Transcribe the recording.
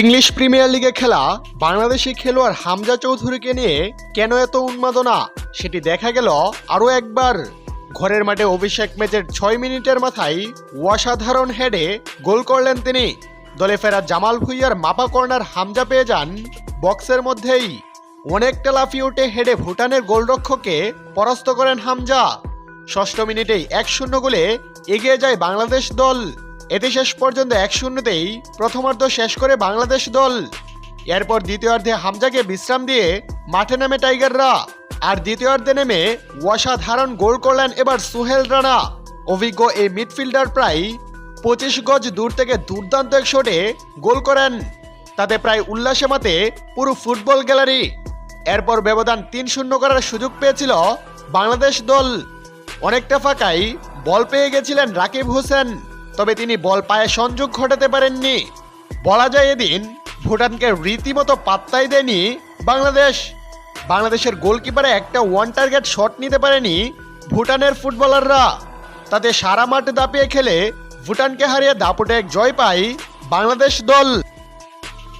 English premier লিগে খেলা বাংলাদেশি খেলোয়াড় হামজা চৌধুরীকে নিয়ে কেন এত উন্মাদনা? সেটি দেখা গেল আরও একবার। ঘরের মাঠে অভিষেক ম্যাচের ছয় মিনিটের মাথায় অসাধারণ হেডে গোল করলেন তিনি। দলে ফেরা জামাল ভুইয়ার মাপা কর্নার হামজা পেয়ে যান বক্সের মধ্যেই। অনেকটা লাফিয়ে উঠে হেডে ভুটানের গোলরক্ষককে পরাস্ত করেন হামজা। ষষ্ঠ মিনিটেই এক শূন্য গোলে এগিয়ে যায় বাংলাদেশ দল। এতে শেষ পর্যন্ত এক শূন্যতেই প্রথমার্ধ শেষ করে বাংলাদেশ দল। এরপর দ্বিতীয়ার্ধে হামজাকে বিশ্রাম দিয়ে মাঠে নামে টাইগাররা। আর দ্বিতীয়ার্ধে নেমে অসাধারণ গোল করলেন এবার সুহেল রানা। অভিজ্ঞ এই মিডফিল্ডার প্রায় পঁচিশ গজ দূর থেকে দুর্দান্ত এক শটে গোল করেন। তাতে প্রায় উল্লাসে মাতে পুরো ফুটবল গ্যালারি। এরপর ব্যবধান তিন শূন্য করার সুযোগ পেয়েছিল বাংলাদেশ দল। অনেকটা ফাঁকাই বল পেয়ে গেছিলেন রাকিব হোসেন। তবে তিনি বল পায়ে সংযোগ ঘটাতে পারেননি। বলা যায় এদিন, ভুটানকে রীতিমতো পাত্তাই দেয়নি বাংলাদেশ। বাংলাদেশের গোলকিপারে একটা ওয়ান টার্গেট শট নিতে পারেনি ভুটানের ফুটবলাররা। তাতে সারা মাঠ দাপিয়ে খেলে ভুটানকে হারিয়ে দাপটে এক জয় পায় বাংলাদেশ দল।